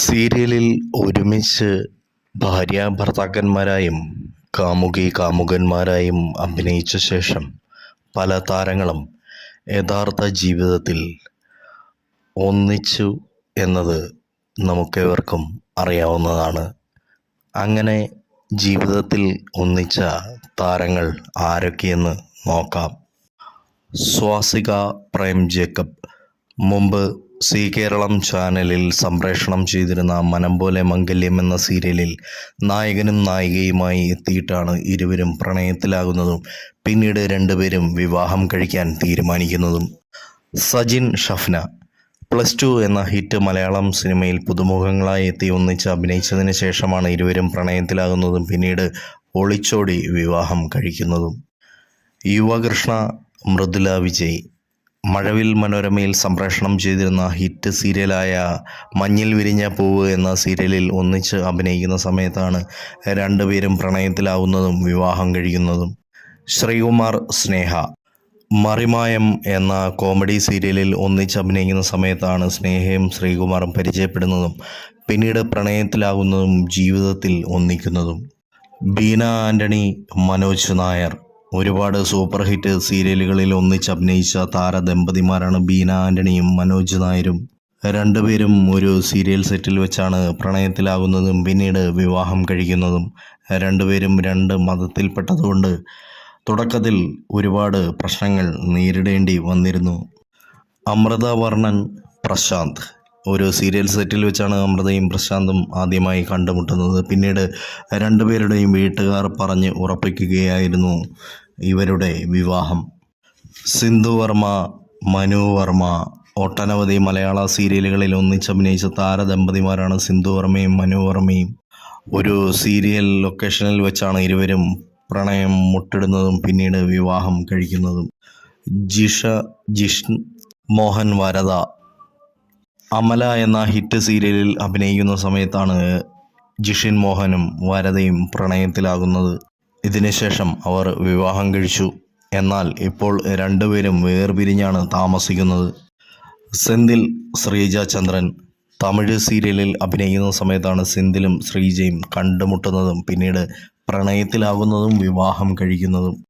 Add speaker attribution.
Speaker 1: സീരിയലിൽ ഒരുമിച്ച് ഭാര്യ ഭർത്താക്കന്മാരായും കാമുകി കാമുകന്മാരായും അഭിനയിച്ച ശേഷം പല താരങ്ങളും യഥാർത്ഥ ജീവിതത്തിൽ ഒന്നിച്ചു എന്നത് നമുക്കേവർക്കും അറിയാവുന്നതാണ്. അങ്ങനെ ജീവിതത്തിൽ ഒന്നിച്ച താരങ്ങൾ ആരൊക്കെയെന്ന് നോക്കാം. സ്വാസിക പ്രേം ജേക്കബ്. മുമ്പ് സി കേരളം ചാനലിൽ സംപ്രേഷണം ചെയ്തിരുന്ന മനം പോലെ മംഗല്യം എന്ന സീരിയലിൽ നായകനും നായികയുമായി എത്തിയിട്ടാണ് ഇരുവരും പ്രണയത്തിലാകുന്നതും പിന്നീട് രണ്ടുപേരും വിവാഹം കഴിക്കാൻ തീരുമാനിക്കുന്നതും. സജിൻ ഷഫ്ന പ്ലസ് ടു എന്ന ഹിറ്റ് മലയാളം സിനിമയിൽ പുതുമുഖങ്ങളായി എത്തി ഒന്നിച്ച് അഭിനയിച്ചതിന് ശേഷമാണ് ഇരുവരും പ്രണയത്തിലാകുന്നതും പിന്നീട് ഒളിച്ചോടി വിവാഹം കഴിക്കുന്നതും. യുവകൃഷ്ണ മൃദുല വിജയ് മഴവിൽ മനോരമയിൽ സംപ്രേഷണം ചെയ്തിരുന്ന ഹിറ്റ് സീരിയലായ മഞ്ഞിൽ വിരിഞ്ഞ പൂവ് എന്ന സീരിയലിൽ ഒന്നിച്ച് അഭിനയിക്കുന്ന സമയത്താണ് രണ്ടുപേരും പ്രണയത്തിലാവുന്നതും വിവാഹം കഴിക്കുന്നതും. ശ്രീകുമാർ സ്നേഹ. മറിമായം എന്ന കോമഡി സീരിയലിൽ ഒന്നിച്ച് അഭിനയിക്കുന്ന സമയത്താണ് സ്നേഹയും ശ്രീകുമാറും പരിചയപ്പെടുന്നതും പിന്നീട് പ്രണയത്തിലാകുന്നതും ജീവിതത്തിൽ ഒന്നിക്കുന്നതും. ബീന ആന്റണി മനോജ് നായർ. ഒരുപാട് സൂപ്പർ ഹിറ്റ് സീരിയലുകളിൽ ഒന്നിച്ച് അഭിനയിച്ച താരദമ്പതിമാരാണ് ബീന ആന്റണിയും മനോജ് നായരും. രണ്ടുപേരും ഒരു സീരിയൽ സെറ്റിൽ വെച്ചാണ് പ്രണയത്തിലാകുന്നതും പിന്നീട് വിവാഹം കഴിക്കുന്നതും. രണ്ടുപേരും രണ്ട് മതത്തിൽപ്പെട്ടതുകൊണ്ട് തുടക്കത്തിൽ ഒരുപാട് പ്രശ്നങ്ങൾ നേരിടേണ്ടി വന്നിരുന്നു. അമൃത വർണൻ പ്രശാന്ത്. ഒരു സീരിയൽ സെറ്റിൽ വെച്ചാണ് അമൃതയും പ്രശാന്തും ആദ്യമായി കണ്ടുമുട്ടുന്നത്. പിന്നീട് രണ്ടുപേരുടെയും വീട്ടുകാർ പറഞ്ഞ് ഉറപ്പിക്കുകയായിരുന്നു ഇവരുടെ വിവാഹം. സിന്ധു വർമ്മ മനു വർമ്മ ഒട്ടനവധി മലയാള സീരിയലുകളിൽ ഒന്നിച്ചഭിനയിച്ച താരദമ്പതിമാരാണ് സിന്ധു വർമ്മയും മനു വർമ്മയും. ഒരു സീരിയൽ ലൊക്കേഷനിൽ വെച്ചാണ് ഇരുവരും പ്രണയം മുട്ടിടുന്നതും പിന്നീട് വിവാഹം കഴിക്കുന്നതും. ജിഷ ജിഷ് മോഹൻ വരദ അമല എന്ന ഹിറ്റ് സീരിയലിൽ അഭിനയിക്കുന്ന സമയത്താണ് ജിഷിൻ മോഹനും വരതയും പ്രണയത്തിലാകുന്നത്. ഇതിനുശേഷം അവർ വിവാഹം കഴിച്ചു. എന്നാൽ ഇപ്പോൾ രണ്ടുപേരും വേർപിരിഞ്ഞാണ് താമസിക്കുന്നത്. സെന്തിൽ ശ്രീജ ചന്ദ്രൻ തമിഴ് സീരിയലിൽ അഭിനയിക്കുന്ന സമയത്താണ് സെന്തിലും ശ്രീജയും കണ്ടുമുട്ടുന്നതും പിന്നീട് പ്രണയത്തിലാകുന്നതും വിവാഹം കഴിക്കുന്നതും.